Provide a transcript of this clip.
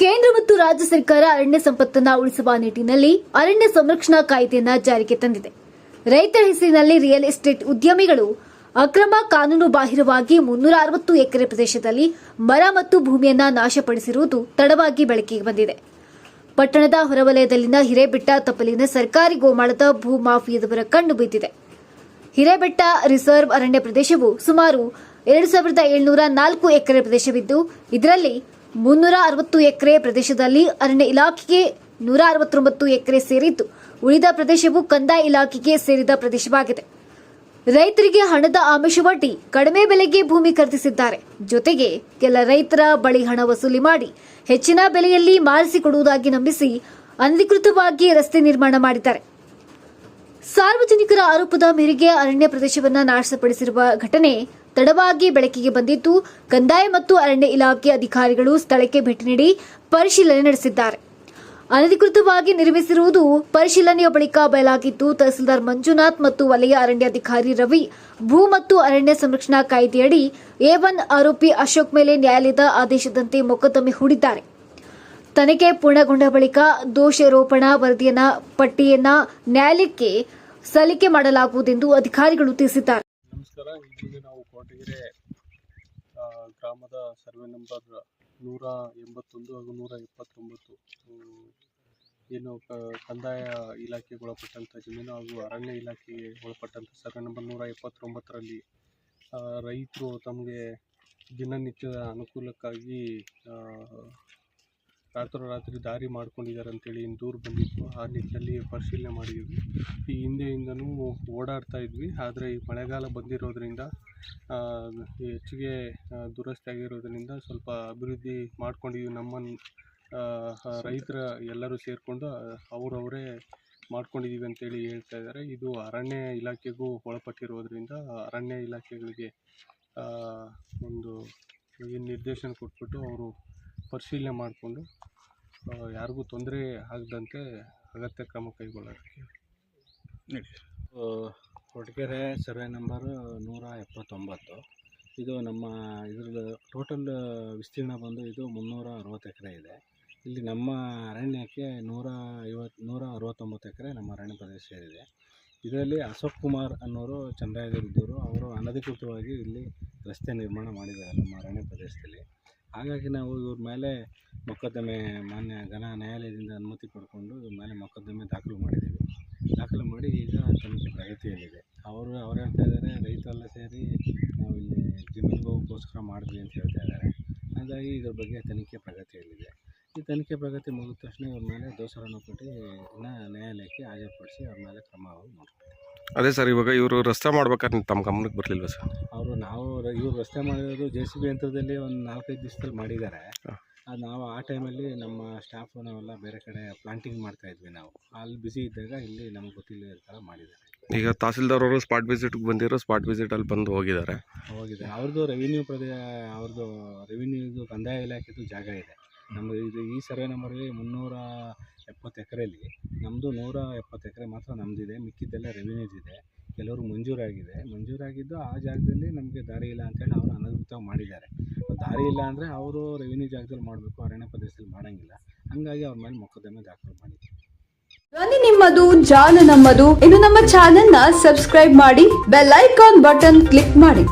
ಕೇಂದ್ರ ಮತ್ತು ರಾಜ್ಯ ಸರ್ಕಾರ ಅರಣ್ಯ ಸಂಪತ್ತನ್ನ ಉಳಿಸುವ ನಿಟ್ಟಿನಲ್ಲಿ ಅರಣ್ಯ ಸಂರಕ್ಷಣಾ ಕಾಯ್ದೆಯನ್ನ ಜಾರಿಗೆ ತಂದಿದೆ. ರೈತರ ಹೆಸರಿನಲ್ಲಿ ರಿಯಲ್ ಎಸ್ಟೇಟ್ ಉದ್ಯಮಿಗಳು ಅಕ್ರಮ ಕಾನೂನು ಬಾಹಿರವಾಗಿ ಮುನ್ನೂರ ಅರವತ್ತು ಎಕರೆ ಪ್ರದೇಶದಲ್ಲಿ ಮರ ಮತ್ತು ಭೂಮಿಯನ್ನ ನಾಶಪಡಿಸಿರುವುದು ತಡವಾಗಿ ಬೆಳಕಿಗೆ ಬಂದಿದೆ. ಪಟ್ಟಣದ ಹೊರವಲಯದಲ್ಲಿನ ಹಿರೇಬೆಟ್ಟ ತಪ್ಪಲಿನ ಸರ್ಕಾರಿ ಗೋಮಾಳದ ಭೂ ಮಾಫಿಯಾದವರ ಕಣ್ಣು ಬಿದ್ದಿದೆ. ಹಿರೇಬೆಟ್ಟ ರಿಸರ್ವ್ ಅರಣ್ಯ ಪ್ರದೇಶವು ಸುಮಾರು ಎರಡು ಸಾವಿರದ ಏಳ್ನೂರ ನಾಲ್ಕು ಎಕರೆ ಪ್ರದೇಶವಿದ್ದು, ಇದರಲ್ಲಿ ಮುನ್ನೂರ ಅರವತ್ತು ಎಕರೆ ಪ್ರದೇಶದಲ್ಲಿ ಅರಣ್ಯ ಇಲಾಖೆಗೆ ನೂರ ಅರವತ್ತೊಂಬತ್ತು ಎಕರೆ ಸೇರಿದ್ದು, ಉಳಿದ ಪ್ರದೇಶವು ಕಂದಾಯ ಇಲಾಖೆಗೆ ಸೇರಿದ ಪ್ರದೇಶವಾಗಿದೆ. ರೈತರಿಗೆ ಹಣದ ಆಮಿಷವಟ್ಟಿ ಕಡಿಮೆ ಬೆಲೆಗೆ ಭೂಮಿ ಖರೀದಿಸಿದ್ದಾರೆ. ಜೊತೆಗೆ ಕೆಲ ರೈತರ ಬಳಿ ಹಣ ವಸೂಲಿ ಮಾಡಿ ಹೆಚ್ಚಿನ ಬೆಲೆಯಲ್ಲಿ ಮಾರಿಸಿಕೊಡುವುದಾಗಿ ನಂಬಿಸಿ ಅನಧಿಕೃತವಾಗಿ ರಸ್ತೆ ನಿರ್ಮಾಣ ಮಾಡಿದ್ದಾರೆ. ಸಾರ್ವಜನಿಕರ ಆರೋಪದ ಮೇರೆಗೆ ಅರಣ್ಯ ಪ್ರದೇಶವನ್ನು ನಾಶಪಡಿಸಿರುವ ಘಟನೆ ತಡವಾಗಿ ಬೆಳಕಿಗೆ ಬಂದಿದ್ದು ಕಂದಾಯ ಮತ್ತು ಅರಣ್ಯ ಇಲಾಖೆ ಅಧಿಕಾರಿಗಳು ಸ್ಥಳಕ್ಕೆ ಭೇಟಿ ನೀಡಿ ಪರಿಶೀಲನೆ ನಡೆಸಿದ್ದಾರೆ. ಅನಧಿಕೃತವಾಗಿ ನಿರ್ಮಿಸಿರುವುದು ಪರಿಶೀಲನೆಯ ಬಳಿಕ ಬಯಲಾಗಿದ್ದು, ತಹಸೀಲ್ದಾರ್ ಮಂಜುನಾಥ್ ಮತ್ತು ವಲಯ ಅರಣ್ಯಾಧಿಕಾರಿ ರವಿ, ಭೂ ಮತ್ತು ಅರಣ್ಯ ಸಂರಕ್ಷಣಾ ಕಾಯ್ದೆಯಡಿ ಎ ಒನ್ ಆರೋಪಿ ಅಶೋಕ್ ಮೇಲೆ ನ್ಯಾಯಾಲಯದ ಆದೇಶದಂತೆ ಮೊಕದ್ದಮೆ ಹೂಡಿದ್ದಾರೆ. ತನಿಖೆ ಪೂರ್ಣಗೊಂಡ ಬಳಿಕ ದೋಷಾರೋಪಣಾ ವರದಿಯನ್ನ, ಪಟ್ಟಿಯನ್ನ ನ್ಯಾಯಾಲಯಕ್ಕೆ ಸಲ್ಲಿಕೆ ಮಾಡಲಾಗುವುದೆಂದು ಅಧಿಕಾರಿಗಳು ತಿಳಿಸಿದ್ದಾರೆ. ನಮಸ್ಕಾರ. ಇಲ್ಲಿ ನಾವು ಕೋಟಗೆರೆ ಗ್ರಾಮದ ಸರ್ವೆ ನಂಬರ್ ನೂರ ಎಂಬತ್ತೊಂದು ಹಾಗೂ ನೂರ ಇಪ್ಪತ್ತೊಂಬತ್ತು ಏನು ಕಂದಾಯ ಇಲಾಖೆಗೆ ಒಳಪಟ್ಟಂಥ ಜಮೀನು ಹಾಗೂ ಅರಣ್ಯ ಇಲಾಖೆಗೆ ಒಳಪಟ್ಟಂಥ ಸರ್ವೆ ನಂಬರ್ ನೂರ ಎಪ್ಪತ್ತೊಂಬತ್ತರಲ್ಲಿ ರೈತರು ತಮಗೆ ದಿನನಿತ್ಯದ ಅನುಕೂಲಕ್ಕಾಗಿ ರಾತ್ರೋರಾತ್ರಿ ದಾರಿ ಮಾಡ್ಕೊಂಡಿದ್ದಾರೆ ಅಂತೇಳಿ ಏನು ದೂರು ಬಂದಿತ್ತು. ಆ ನಿಟ್ಟಿನಲ್ಲಿ ಪರಿಶೀಲನೆ ಮಾಡಿದ್ವಿ. ಈ ಹಿಂದೆಯಿಂದನೂ ಓಡಾಡ್ತಾ ಇದ್ವಿ. ಆದರೆ ಈ ಮಳೆಗಾಲ ಬಂದಿರೋದರಿಂದ ಹೆಚ್ಚಿಗೆ ದುರಸ್ತಿ ಆಗಿರೋದ್ರಿಂದ ಸ್ವಲ್ಪ ಅಭಿವೃದ್ಧಿ ಮಾಡ್ಕೊಂಡಿದ್ವಿ ನಮ್ಮನ್ನು ರೈತರ ಎಲ್ಲರೂ ಸೇರಿಕೊಂಡು ಅವರವರೇ ಮಾಡ್ಕೊಂಡಿದ್ದೀವಿ ಅಂತೇಳಿ ಹೇಳ್ತಾ ಇದ್ದಾರೆ. ಇದು ಅರಣ್ಯ ಇಲಾಖೆಗೂ ಒಳಪಟ್ಟಿರೋದ್ರಿಂದ ಅರಣ್ಯ ಇಲಾಖೆಗಳಿಗೆ ಒಂದು ಈ ನಿರ್ದೇಶನ ಕೊಟ್ಬಿಟ್ಟು ಅವರು ಪರಿಶೀಲನೆ ಮಾಡಿಕೊಂಡು ಯಾರಿಗೂ ತೊಂದರೆ ಆಗದಂತೆ ಅಗತ್ಯ ಕ್ರಮ ಕೈಗೊಳ್ಳೋದಕ್ಕೆ ಕೊರಟಗೆರೆ ಸರ್ವೆ ನಂಬರು ನೂರ ಎಪ್ಪತ್ತೊಂಬತ್ತು. ಇದು ನಮ್ಮ ಇದ್ರದ್ದು ಟೋಟಲ್ ವಿಸ್ತೀರ್ಣ ಬಂದು ಇದು ಮುನ್ನೂರ ಅರವತ್ತು ಎಕರೆ ಇದೆ. ಇಲ್ಲಿ ನಮ್ಮ ಅರಣ್ಯಕ್ಕೆ ನೂರ ಐವತ್ತು ನೂರ ಅರವತ್ತೊಂಬತ್ತು ಎಕರೆ ನಮ್ಮ ಅರಣ್ಯ ಪ್ರದೇಶ ಇದೆ ಇದರಲ್ಲಿ ಅಶೋಕ್ ಕುಮಾರ್ ಅನ್ನೋರು ಚಂದ್ರಾಯದಲ್ಲಿದ್ದವರು ಅವರು ಅನಧಿಕೃತವಾಗಿ ಇಲ್ಲಿ ರಸ್ತೆ ನಿರ್ಮಾಣ ಮಾಡಿದ್ದಾರೆ ನಮ್ಮ ಅರಣ್ಯ ಪ್ರದೇಶದಲ್ಲಿ. ಹಾಗಾಗಿ ನಾವು ಇವ್ರ ಮೇಲೆ ಮೊಕದ್ದಮೆ, ಮಾನ್ಯ ಘನ ನ್ಯಾಯಾಲಯದಿಂದ ಅನುಮತಿ ಪಡ್ಕೊಂಡು ಇವ್ರ ಮೇಲೆ ಮೊಕದ್ದಮೆ ದಾಖಲು ಮಾಡಿದ್ದೀವಿ. ದಾಖಲು ಮಾಡಿ ಈಗ ತನಿಖೆ ಪ್ರಗತಿಯಲ್ಲಿದೆ. ಅವರು, ಅವ್ರು ಹೇಳ್ತಾ ಇದ್ದಾರೆ, ರೈತರೆಲ್ಲ ಸೇರಿ ನಾವು ಇಲ್ಲಿ ಜಮೀನುಗೋಸ್ಕರ ಮಾಡಿದ್ವಿ ಅಂತ ಹೇಳ್ತಾ ಇದ್ದಾರೆ. ಹಾಗಾಗಿ ಇದ್ರ ಬಗ್ಗೆ ತನಿಖೆ ಪ್ರಗತಿಯಲ್ಲಿದೆ. ಈ ತನಿಖೆ ಪ್ರಗತಿ ಮುಗಿದ ತಕ್ಷಣ ಇವ್ರ ಮೇಲೆ ದೋಷಾರೋಪ ಪಟ್ಟಿ ನ್ಯಾಯಾಲಯಕ್ಕೆ ಹಾಜರುಪಡಿಸಿ ಅವ್ರ ಮೇಲೆ ಕ್ರಮವನ್ನು ಮಾಡ್ತೀವಿ ಅದೇ ಸರ್ ಇವಾಗ ಇವರು ರಸ್ತೆ ಮಾಡ್ಬೇಕಾದ್ರೆ ತಮ್ಮ ಗಮನಕ್ಕೆ ಬರಲಿಲ್ವ ಸರ್? ಅವರು ನಾವು ರ- ಇವ್ರು ರಸ್ತೆ ಮಾಡಿರೋದು ಜೆ ಸಿ ಬಿ ಯಂತ್ರದಲ್ಲಿ ಒಂದು ನಾಲ್ಕೈದು ದಿವಸದಲ್ಲಿ ಮಾಡಿದ್ದಾರೆ. ಅದು ನಾವು ಆ ಟೈಮಲ್ಲಿ ನಮ್ಮ ಸ್ಟಾಫ್ ನಾವೆಲ್ಲ ಬೇರೆ ಕಡೆ ಪ್ಲಾಂಟಿಂಗ್ ಮಾಡ್ತಾ ಇದ್ವಿ ನಾವು. ಅಲ್ಲಿ ಬ್ಯುಸಿ ಇದ್ದಾಗ ಇಲ್ಲಿ ನಮ್ಗೆ ಗೊತ್ತಿಲ್ಲ ಥರ ಮಾಡಿದ್ದಾರೆ. ಈಗ ತಹಸೀಲ್ದಾರ್ ಅವರು ಸ್ಪಾಟ್ ವಿಸಿಟ್ಗೆ ಬಂದಿರೋ ಸ್ಪಾಟ್ ವಿಸಿಟಲ್ಲಿ ಬಂದು ಹೋಗಿದ್ದಾರೆ. ಹೋಗಿದೆ ಅವ್ರದ್ದು ರೆವಿನ್ಯೂ ಪ್ರದೇ ಅವ್ರದ್ದು ರೆವಿನ್ಯೂದು ಕಂದಾಯ ಇಲಾಖೆದು ಜಾಗ ಇದೆ. ನಮ್ಮ ಇದು ಈ ಸರ್ವೆ ನಂಬರಲ್ಲಿ ಮುನ್ನೂರ ಎಪ್ಪತ್ತು ಎಕರೆಯಲ್ಲಿ ನಮ್ಮದು ನೂರ ಎಪ್ಪತ್ತು ಎಕರೆ ಮಾತ್ರ ನಮ್ಮದಿದೆ ಮಿಕ್ಕಿದ್ದೆಲ್ಲ ರೆವಿನ್ಯೂಸ್ ಇದೆ. ಕೆಲವರು ಮಂಜೂರಾಗಿದೆ. ಮಂಜೂರಾಗಿದ್ದು ಆ ಜಾಗದಲ್ಲಿ ನಮಗೆ ದಾರಿ ಇಲ್ಲ ಅಂತೇಳಿ ಅವರು ಅನಧಿಕೃತವಾಗಿ ಮಾಡಿದ್ದಾರೆ. ದಾರಿ ಇಲ್ಲ ಅಂದರೆ ಅವರು ರೆವಿನ್ಯೂ ಜಾಗದಲ್ಲಿ ಮಾಡಬೇಕು, ಅರಣ್ಯ ಪ್ರದೇಶದಲ್ಲಿ ಮಾಡೋಂಗಿಲ್ಲ. ಹಂಗಾಗಿ ಅವ್ರ ಮೇಲೆ ಮೊಕದ್ದಮೆ ದಾಖಲು ಮಾಡಿದ್ದೀವಿ ಧ್ವನಿ ನಿಮ್ಮದು, ಜಾನು ನಮ್ಮದು. ಇನ್ನು ನಮ್ಮ ಚಾನೆಲ್ನ ಸಬ್ಸ್ಕ್ರೈಬ್ ಮಾಡಿ ಬೆಲ್ ಐಕಾನ್ ಬಟನ್ ಕ್ಲಿಕ್ ಮಾಡಿ.